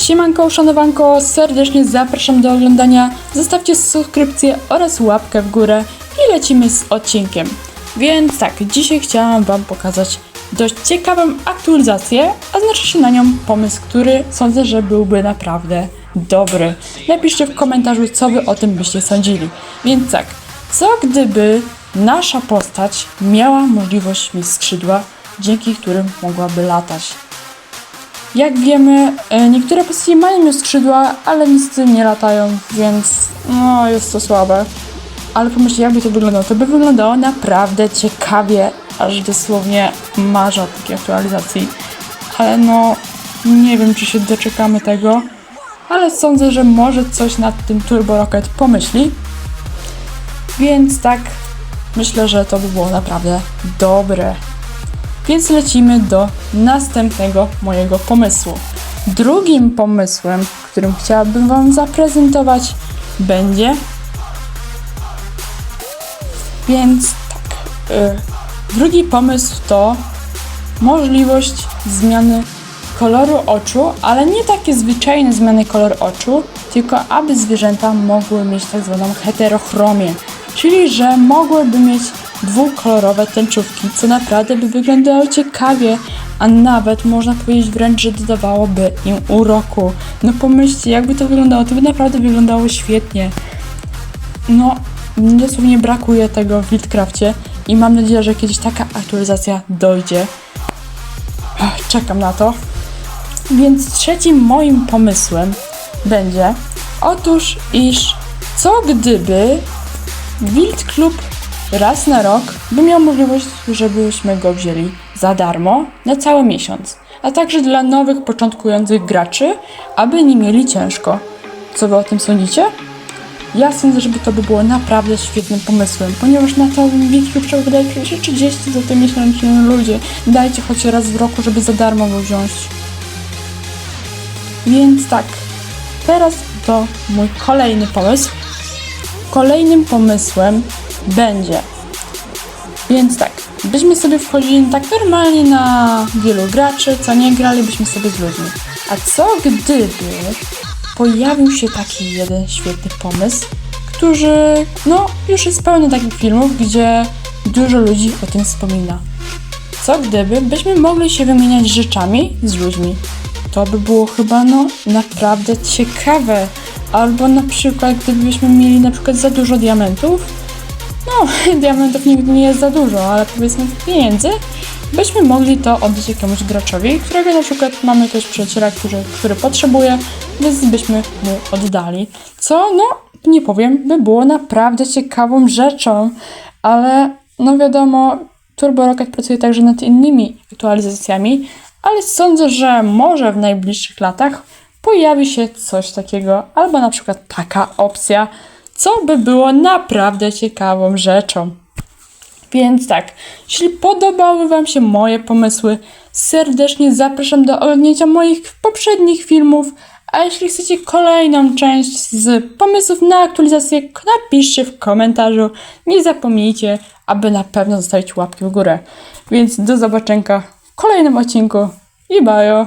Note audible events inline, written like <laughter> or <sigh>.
Siemanko, uszanowanko, serdecznie zapraszam do oglądania. Zostawcie subskrypcję oraz łapkę w górę i lecimy z odcinkiem. Więc tak, dzisiaj chciałam Wam pokazać dość ciekawą aktualizację, a znaczy się na nią pomysł, który sądzę, że byłby naprawdę dobry. Napiszcie w komentarzu, co Wy o tym byście sądzili. Więc tak, co gdyby nasza postać miała możliwość mieć skrzydła, dzięki którym mogłaby latać? Jak wiemy, e, niektóre postacie mają już skrzydła, ale niestety nie latają, więc no jest to słabe. Ale pomyślcie, jakby to wyglądało. To by wyglądało naprawdę ciekawie, aż dosłownie marzę od takiej aktualizacji. Ale no, nie wiem, czy się doczekamy tego, ale sądzę, że może coś nad tym Turbo Rocket pomyśli. Więc tak, myślę, że to by było naprawdę dobre. Więc lecimy do następnego mojego pomysłu. Drugim pomysłem, którym chciałabym Wam zaprezentować, będzie. Więc tak. Y, drugi pomysł to możliwość zmiany koloru oczu, ale nie takie zwyczajne zmiany koloru oczu, tylko aby zwierzęta mogły mieć tak zwaną heterochromię, czyli że mogłyby mieć dwukolorowe tęczówki, co naprawdę by wyglądało ciekawie, a nawet można powiedzieć wręcz, że dodawałoby im uroku. No pomyślcie, jakby to wyglądało, to by naprawdę wyglądało świetnie. No, dosłownie brakuje tego w Wildcrafcie i mam nadzieję, że kiedyś taka aktualizacja dojdzie. Czekam na to. Więc trzecim moim pomysłem będzie otóż, iż co gdyby Wild Club raz na rok by miał możliwość, żebyśmy go wzięli za darmo na cały miesiąc, a także dla nowych, początkujących graczy, aby nie mieli ciężko. Co wy o tym sądzicie? Ja sądzę, żeby to by było naprawdę świetnym pomysłem, ponieważ na trzeba wydać przecież 30 zł miesięcznie. No ludzie, dajcie choć raz w roku, żeby za darmo go wziąć. Więc tak, teraz to mój kolejny pomysł. Kolejnym pomysłem będzie. Więc tak, byśmy sobie wchodzili tak normalnie na wielu graczy, co nie gralibyśmy sobie z ludźmi. A co gdyby pojawił się taki jeden świetny pomysł, który, no, już jest pełno takich filmów, gdzie dużo ludzi o tym wspomina. Co gdyby byśmy mogli się wymieniać rzeczami z ludźmi? To by było chyba no naprawdę ciekawe. Albo na przykład gdybyśmy mieli na przykład za dużo diamentów. No, <laughs> diamentów nigdy nie jest za dużo, ale powiedzmy pieniędzy, byśmy mogli to oddać jakiemuś graczowi, którego na przykład mamy też przyjaciela, który, który potrzebuje, więc byśmy mu oddali. Co, no, nie powiem, by było naprawdę ciekawą rzeczą, ale no wiadomo, Turbo Rocket pracuje także nad innymi aktualizacjami, ale sądzę, że może w najbliższych latach pojawi się coś takiego, albo na przykład taka opcja, co by było naprawdę ciekawą rzeczą. Więc tak, jeśli podobały Wam się moje pomysły, serdecznie zapraszam do oglądnięcia moich poprzednich filmów, a jeśli chcecie kolejną część z pomysłów na aktualizację, napiszcie w komentarzu. Nie zapomnijcie, aby na pewno zostawić łapki w górę. Więc do zobaczenia w kolejnym odcinku i bajo!